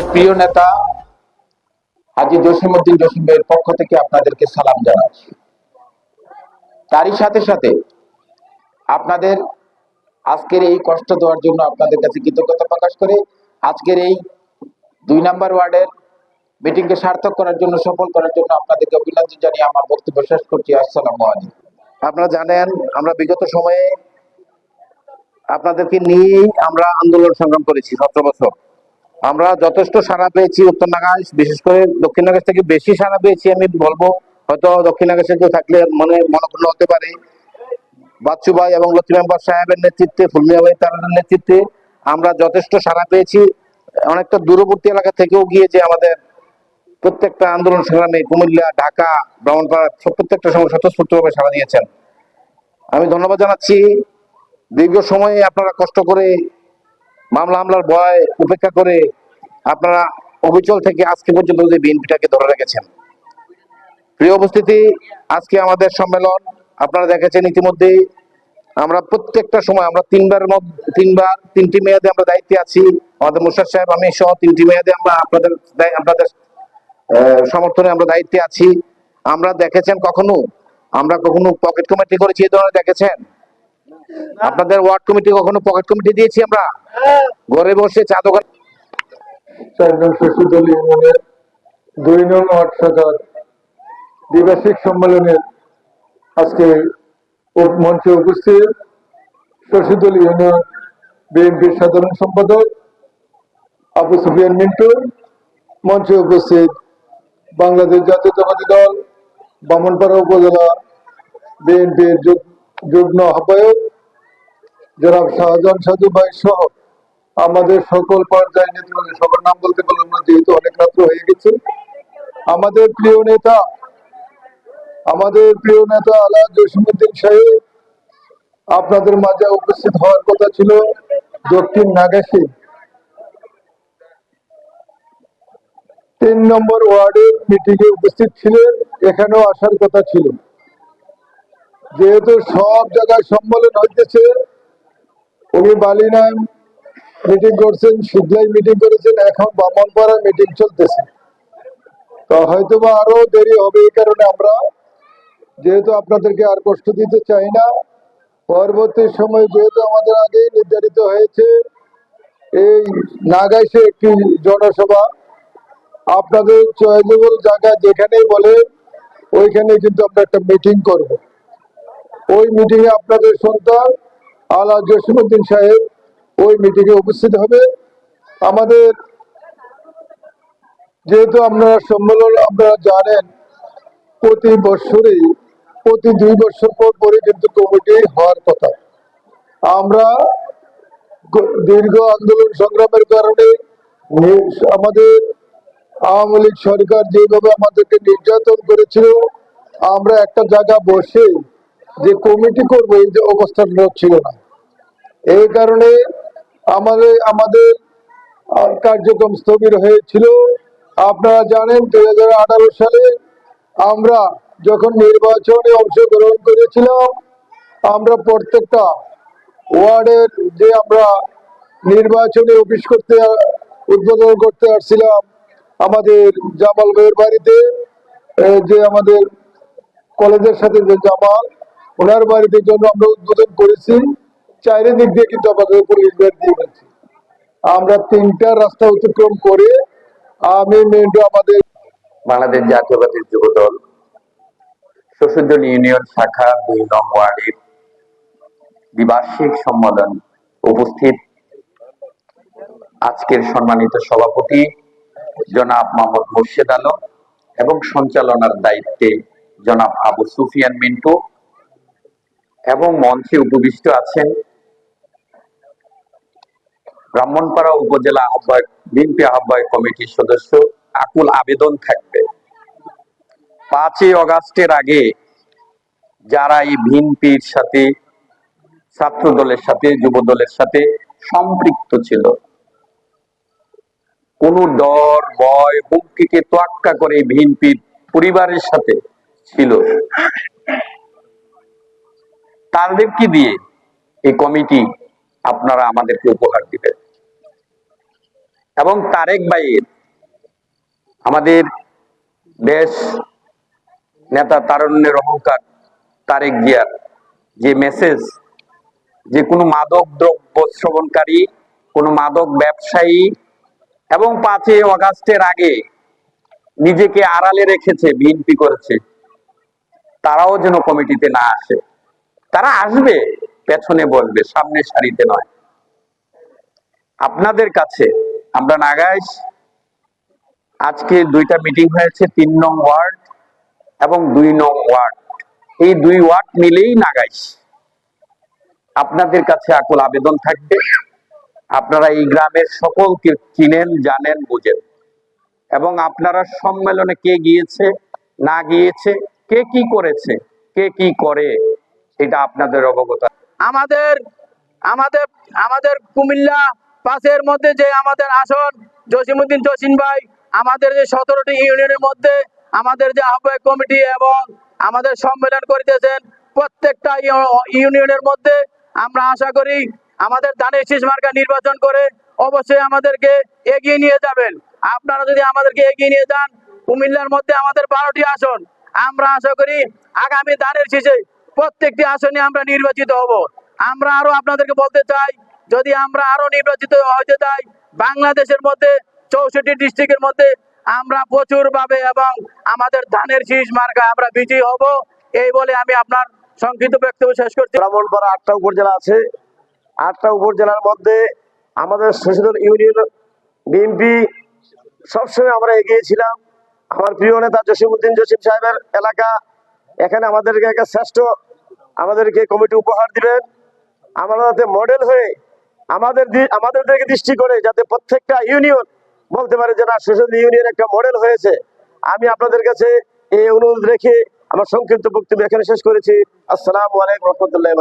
আমাদের প্রিয় নেতা হাজি জসিমউদ্দিন জসিম ভাইয়ের পক্ষ থেকে আপনাদেরকে সালাম জানাচ্ছি। তারই সাথে সাথে আপনাদের আজকের এই কষ্ট দেওয়ার জন্য আপনাদের কাছে কৃতজ্ঞতা প্রকাশ করে আজকের এই দুই নাম্বার ওয়ার্ডের মিটিংকে সার্থক করার জন্য, সফল করার জন্য আপনাদেরকে অভিনন্দন জানিয়ে আমার বক্তব্য শেষ করছি। আসসালামু আপনারা জানেন, আমরা বিগত সময়ে আপনাদেরকে নিয়েই আমরা আন্দোলন সংগ্রাম করেছি সতেরো বছর। আমরা যথেষ্ট সাড়া পেয়েছি উত্তর নাগাজ বিশেষ করে দক্ষিণ নাগাজ থেকে বেশি সাড়া পেয়েছি আমি বলব। হয়তো দক্ষিণ নাগাজে কেউ থাকলে মনে মনক্ষুণ্ণ হতে পারে। বাচ্চু ভাই এবং লক্ষ্মী মেম্বার সাহেবের নেতৃত্বে, ফুলমিয়া ভাই তার নেতৃত্বে আমরা যথেষ্ট সাড়া পেয়েছি। অনেকটা দূরবর্তী এলাকা থেকেও গিয়ে যে আমাদের প্রত্যেকটা আন্দোলন সংগ্রামে কুমিল্লা, ঢাকা, ব্রাহ্মণপাড়া সব প্রত্যেকটা সময় স্বতঃস্ফূর্তভাবে সাড়া দিয়েছেন। আমি ধন্যবাদ জানাচ্ছি। দীর্ঘ সময়ে আপনারা কষ্ট করে মামলা হামলার ভয় উপেক্ষা করে আপনারা অবিচল থেকে আজকে পর্যন্ত যে বিএনপিটাকে ধরে রেখেছেন। প্রিয় উপস্থিতি, আজকে আমাদের সম্মেলন, আপনারা দেখেছেন ইতিমধ্যে আমরা প্রত্যেকটা সময় আমরা তিনবার তিনবার, তিনটি মেয়াদে আমরা দায়িত্বে আছি। আমাদের মুশার সাহেব, আমি সহ তিনটি মেয়াদে আমরা আপনাদের আপনাদের সমর্থনে আমরা দায়িত্বে আছি। আমরা দেখেছেন কখনো? আমরা কখনো পকেট কমিটি করেছি এই ধরনের, দেখেছেন? আপনাদের ওয়ার্ড কমিটি কখনো পকেট কমিটি দিয়েছি আমরা? ঘরে বসে চা দোকান চারজন শশীদল ইউনিয়নের দুই নং ওয়ার্ড শাখার দ্বিবার্ষিক সম্মেলনের আজকে মঞ্চে উপস্থিত শশীদল ইউনিয়ন বিএনপির সাধারণ সম্পাদক আবু সুফিয়ান মিন্টু মঞ্চে উপস্থিত বাংলাদেশ জাতীয়তাবাদী দল বামনপাড়া উপজেলা বিএনপির যুগ- যুগ্ম আহ্বায়ক জনাব শাহজাহান সাধু ভাই সহ আমাদের সকল পর্যায়ের নেতৃবৃন্দ, সবার নাম বলতে পারলাম না, যেহেতু অনেক রাত্র হয়ে গেছে। আমাদের প্রিয় নেতা, আমাদের প্রিয় নেতা আলা জসিমুদ্দিন সাহেব, আপনাদের মাঝে উপস্থিত হওয়ার কথা ছিল দক্ষিণ নাগাসী তিন নম্বর ওয়ার্ডের মিটিং এ উপস্থিত ছিলেন, এখানেও আসার কথা ছিল। যেহেতু সব জায়গায় সম্মেলন হইতেছে উনি বালিনায় মিটিং করছেন সিদ্ধলাই মিটিং করেছেন, এখন বামনপাড়ায় মিটিং চলতেছে। তো হয়তো বা আরও দেরি হবে এই কারণে আমরা যেহেতু আপনাদেরকে আর কষ্ট দিতে চাই না, পরবর্তী সময় যেহেতু আমাদের আগেই নির্ধারিত হয়েছে, এই নাগাইশে একটি জনসভা, আপনাদের চয়েজেবল জায়গা যেখানেই বলে ওইখানে কিন্তু আমরা একটা মিটিং করব। ওই মিটিং এ আপনাদের সন্তান আলা জসিমুদ্দিন সাহেব ওই মিটিং এ উপস্থিত হবে। আমাদের যেহেতু আপনারা সম্মেলন, আপনারা জানেন, প্রতি বছরই, প্রতি দুই বছর পর পরে কিন্তু কমিটি হওয়ার কথা। আমরা দীর্ঘ আন্দোলন সংগ্রামের কারণে আমাদের আওয়ামী লীগ সরকার যেভাবে আমাদেরকে নির্যাতন করেছিল, আমরা একটা জায়গা বসে যে কমিটি করব, এই যে অবস্থাটা ছিল না। এই কারণে আমাদের আমাদের কার্যক্রম স্থবির হয়েছিল। আপনারা জানেন, দুই হাজার আঠারো সালে আমরা যখন নির্বাচনে অংশগ্রহণ করেছিলাম, আমরা প্রত্যেকটা ওয়ার্ডের যে আমরা নির্বাচনে অফিস করতে, উদ্বোধন করতে আসছিলাম, আমাদের জামাল ভাইয়ের বাড়িতে যে আমাদের কলেজের সাথে যে জামাল ওনার বাড়িতে জন্য আমরা উদ্বোধন করেছি। চারিদিক দিয়ে কিন্তু আমাদের পুলিশ ব্যাট দিয়ে গেছে। আমরা তিনটা রাস্তা অতিক্রম করে আমি, মেন্টু, আমাদের বাংলাদেশ জাতীয়বাদী যুব দল শশুজন ইউনিয়ন শাখা, দুই নং ওয়ার্ডের দ্বিবার্ষিক সম্মেলন উপস্থিত। আজকের সম্মানিত সভাপতি জনাব মোহাম্মদ মুর্শেদ আলম এবং সঞ্চালনার দায়িত্বে জনাব আবু সুফিয়ান মিন্টু। এবং মঞ্চে উপবিষ্ট আছেন ব্রাহ্মণপাড়া উপজেলা আহ্বায়ক, বিএনপি আহ্বায়ক কমিটির সদস্য আকুল আবেদন থাকবে। পাঁচই অগাস্টের আগে যারা এই ভিনপির সাথে ছাত্র দলের সাথে যুব দলের সাথে সম্পৃক্ত ছিল, কোন ডর, ভয়, হুমকিকে তোয়াক্কা করে ভিনপির পরিবারের সাথে ছিল তাদেরকে দিয়ে? এই কমিটি আপনারা আমাদেরকে উপহার দিবেন। এবং তারেক ভাইয়ের, আমাদের দেশ নেতা তারুণ্যের অহংকার তারেক জিয়ার যে মেসেজ যে কোনো মাদক দ্রব্য শ্রবণকারী, কোনো মাদক ব্যবসায়ী, এবং পাঁচই অগাস্টের আগে নিজেকে আড়ালে রেখেছে, বিএনপি করেছে, তারাও যেন কমিটিতে না আসে। তারা আসবে, পেছনে বলবে সামনে সারিতে নয়। আপনাদের কাছে আমরা নাগাইশ আজকে দুইটা মিটিং হয়েছে, তিন নং ওয়ার্ড এবং দুই নং ওয়ার্ড এই দুই ওয়ার্ড মিলেই নাগাইশ আপনাদের কাছে আকুল আবেদন থাকবে। আপনারা এই গ্রামের সকলকে চিনেন, জানেন, বুঝেন। এবং আপনারা সম্মেলনে কে গিয়েছে, না গিয়েছে, কে কি করেছে, কে কি করে এটা আপনাদের অবগত। আমাদের আমাদের আমাদের কুমিল্লা পাশের মধ্যে যে আমাদের আসন জসিমুদ্দিন জসিন ভাই, আমাদের যে সতেরোটি ইউনিয়নের মধ্যে আমাদের যে আহ্বায়ক কমিটি এবং আমাদের সম্মেলন করিতেছেন প্রত্যেকটা ইউনিয়নের মধ্যে, আমরা আশা করি আমাদের ধানের শীষ মার্কা নির্বাচন করে অবশ্যই আমাদেরকে এগিয়ে নিয়ে যাবেন। আপনারা যদি আমাদেরকে এগিয়ে নিয়ে যান, কুমিল্লার মধ্যে আমাদের বারোটি আসন, আমরা আশা করি আগামী ধানের শীষে প্রত্যেকটি আসনে আমরা নির্বাচিত হব। আমরা আরও আপনাদেরকে বলতে চাই, যদি আমরা আরও নির্বাচিত হতে চাই, বাংলাদেশের মধ্যে, চৌষট্টি ডিস্ট্রিক্টের মধ্যে, আমরা প্রচুর ভাবে এবং আমাদের ধানের শীষ মার্কা আমরা বিজয়ী হব। এই বলে আমি আপনার সংক্ষিপ্ত বক্তব্য শেষ করছি। ব্রাহ্মণপাড়া আটটা উপজেলা আছে। আটটা উপজেলার মধ্যে আমাদের শশীদল ইউনিয়ন বিএনপি সবসময় আমরা এগিয়েছিলাম আমার প্রিয় নেতা জসিমউদ্দিন জসিম সাহেবের এলাকা, এখানে আমাদেরকে একটা শ্রেষ্ঠ আমাদেরকে কমিটি উপহার দিবেন। আমরা যাতে মডেল হয়ে আমাদের আমাদেরকে দৃষ্টি করে যাতে প্রত্যেকটা ইউনিয়ন বলতে পারে যে না শশীদল ইউনিয়ন একটা মডেল হয়েছে। আমি আপনাদের কাছে এই অনুরোধ রেখে আমার সংক্ষিপ্ত বক্তব্য এখানে শেষ করেছি। আসসালামু আলাইকুম রহমতুল্লাহ